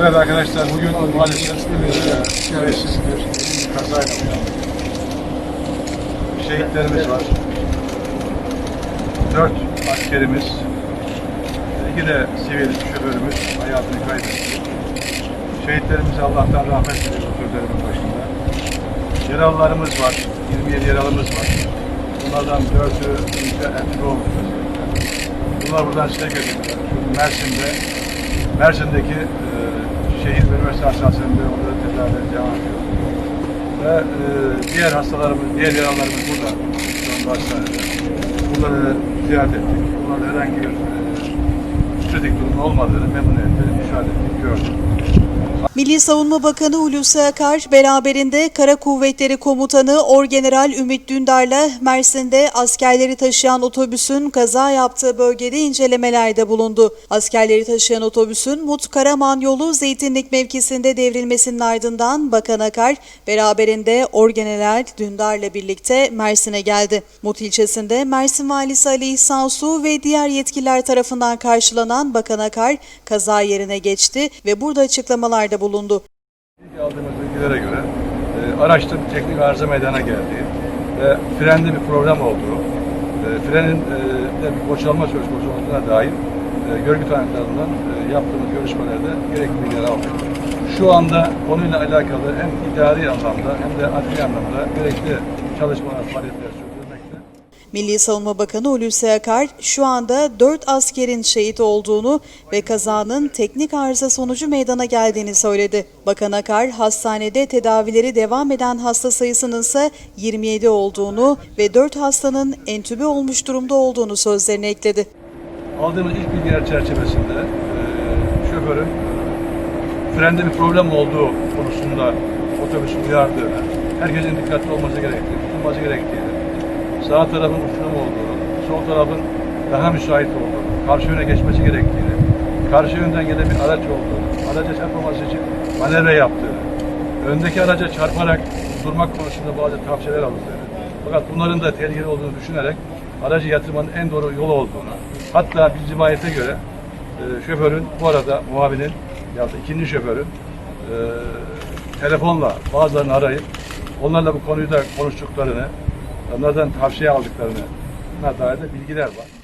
Evet arkadaşlar bugün maalesef e, çaresiz bir kazayla uyandık. Şehitlerimiz var. Dört askerimiz, iki de sivil şoförümüz hayatını kaybetti. Şehitlerimize Allah'tan rahmet diliyoruz sözlerimin başında. Yaralılarımız var, 27 yaralımız var. Bunlardan dördü olmuş vaziyette. Bunlar buradan size götürdüler. Mersin'de, Mersin'deki e, şehir ve üniversite hastanesinde onları tedavi devam ediyor. Ve e, diğer hastalarımız, diğer yaralılarımız burada. Şu anda hastanede. Bunları ziyaret ettik. Bunlarda herhangi bir e, kritik durum olmadığını memnuniyetle müşahede ettik. Milli Savunma Bakanı Hulusi Akar beraberinde Kara Kuvvetleri Komutanı Orgeneral Ümit Dündar'la Mersin'de askerleri taşıyan otobüsün kaza yaptığı bölgede incelemelerde bulundu. Askerleri taşıyan otobüsün Mut Karaman yolu Zeytinlik mevkisinde devrilmesinin ardından Bakan Akar beraberinde Orgeneral Dündar'la birlikte Mersin'e geldi. Mut ilçesinde Mersin Valisi Ali İhsan Su ve diğer yetkililer tarafından karşılanan Bakan Akar kaza yerine geçti ve burada açıklamalarda bulundu. İlk aldığımız bilgilere göre e, araçta bir teknik arıza meydana geldi ve frende bir problem olduğu, e, frenin e, de bir boşalma söz konusu olduğuna dair e, görgü tanıklarından e, yaptığımız görüşmelerde gerekli bilgiler aldık. Şu anda konuyla alakalı hem idari anlamda hem de adli anlamda gerekli çalışmalar, faaliyetler sürdürülmekte. Milli Savunma Bakanı Hulusi Akar şu anda 4 askerin şehit olduğunu ve kazanın teknik arıza sonucu meydana geldiğini söyledi. Bakan Akar hastanede tedavileri devam eden hasta sayısının ise 27 olduğunu ve 4 hastanın entübe olmuş durumda olduğunu sözlerine ekledi. Aldığımız ilk bilgiler çerçevesinde e, şoförün frende bir problem olduğu konusunda otobüsün uyardığını, herkesin dikkatli olması gerektiğini, tutulması gerektiğini, sağ tarafın uçurum olduğunu, sol tarafın daha müsait olduğunu, karşı yöne geçmesi gerektiğini, karşı yönden gelen bir araç olduğunu, araca çarpmaması için manevra yaptığını, öndeki araca çarparak durmak konusunda bazı tavsiyeler aldığını, fakat bunların da tehlikeli olduğunu düşünerek aracı yatırmanın en doğru yolu olduğunu, hatta bir rivayete göre e, şoförün bu arada muavinin ya da ikinci şoförün e, telefonla bazılarını arayıp onlarla bu konuyu da konuştuklarını, onlardan tavsiye aldıklarını dair de bilgiler var.